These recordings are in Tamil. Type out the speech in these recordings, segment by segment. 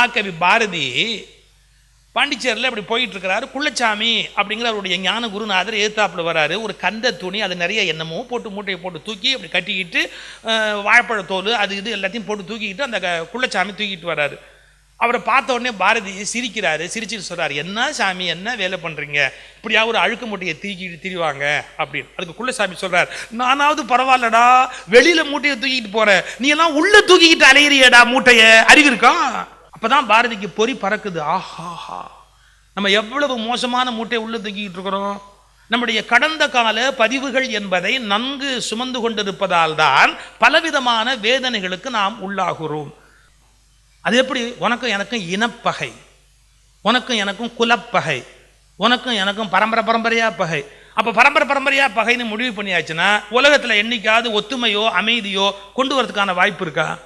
மகாகவி பாரதி பாண்டிச்சேரியில் இப்படி போயிட்டு இருக்கிறாரு குள்ளச்சாமி அப்படிங்கிற அவருடைய ஞான குருநாதர் ஏத்தாப்புல வராரு. ஒரு கந்த துணி அது நிறைய என்னமோ போட்டு மூட்டையை போட்டு தூக்கி அப்படி கட்டிக்கிட்டு வாழைப்பழத்தோல் அது இது எல்லாத்தையும் போட்டு தூக்கிக்கிட்டு அந்த க- குள்ளச்சாமி தூக்கிட்டு வராரு. அவரை பார்த்த உடனே பாரதி சிரிக்கிறாரு. சிரிச்சுட்டு சொல்கிறார் என்ன சாமி என்ன வேலை பண்ணுறீங்க இப்படியா ஒரு அழுக்கு மூட்டையை தூக்கிட்டு திரிவாங்க அப்படின்னு. அதுக்கு குள்ளசாமி சொல்கிறார் நானாவது பரவாயில்லடா வெளியில் மூட்டையை தூக்கிட்டு போகிறேன் நீ எல்லாம் உள்ளே தூக்கிக்கிட்டு அலையிறியடா மூட்டையை? அறிவு இருக்கான் அப்பதான் பாரதிக்கு பொறி பறக்குது. ஆஹாஹா. நம்ம எவ்வளவு மோசமான மூட்டை உள்ளே தூக்கிக்கிட்டு இருக்கிறோம்? நம்முடைய கடந்த கால பதிவுகள் என்பதை நன்கு சுமந்து கொண்டிருப்பதால் தான் பலவிதமான வேதனைகளுக்கு நாம் உள்ளாகிறோம். அது எப்படி? உனக்கும் எனக்கும் இனப்பகை. உனக்கும் எனக்கும் குலப்பகை. உனக்கும் எனக்கும் பரம்பரை பரம்பரையாக பகை. அப்போ பரம்பரை பரம்பரையாக பகைன்னு முடிவு பண்ணியாச்சுன்னா உலகத்தில் என்னைக்காவது ஒத்துமையோ அமைதியோ கொண்டு வரதுக்கான வாய்ப்பு இருக்கா?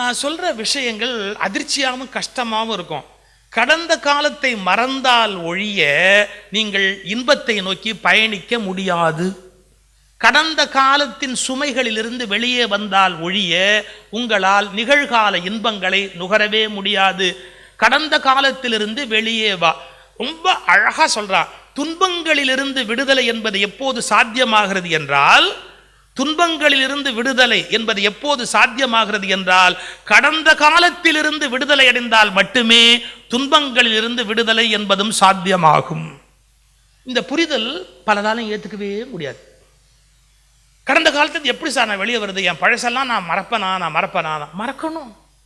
நான் சொல்ற விஷயங்கள் அதிர்ச்சியாகவும் கஷ்டமாகவும் இருக்கும். கடந்த காலத்தை மறந்தால் ஒழிய நீங்கள் இன்பத்தை நோக்கி பயணிக்க முடியாது. கடந்த காலத்தின் சுமைகளிலிருந்து வெளியே வந்தால் ஒழிய உங்களால் நிகழ்கால இன்பங்களை நுகரவே முடியாது. கடந்த காலத்திலிருந்து வெளியே வா. ரொம்ப அழகாக சொல்கிறான் துன்பங்களிலிருந்து விடுதலை என்பது எப்போது சாத்தியமாகிறது என்றால் துன்பங்களிலிருந்து விடுதலை என்பது எப்போது சாத்தியமாகிறது என்றால் கடந்த காலத்திலிருந்து விடுதலை அடைந்தால் மட்டுமே துன்பங்களிலிருந்து விடுதலை என்பதும் சாத்தியமாகும். இந்த புரிதல் பலதாலும் ஏத்துக்கவே முடியாது. கடந்த காலத்துல எப்படி சார் நான் வெளியே வருது? என் பழசெல்லாம் நான் மறப்பனா? நான் மறப்பனா? நான் மறக்கணும்.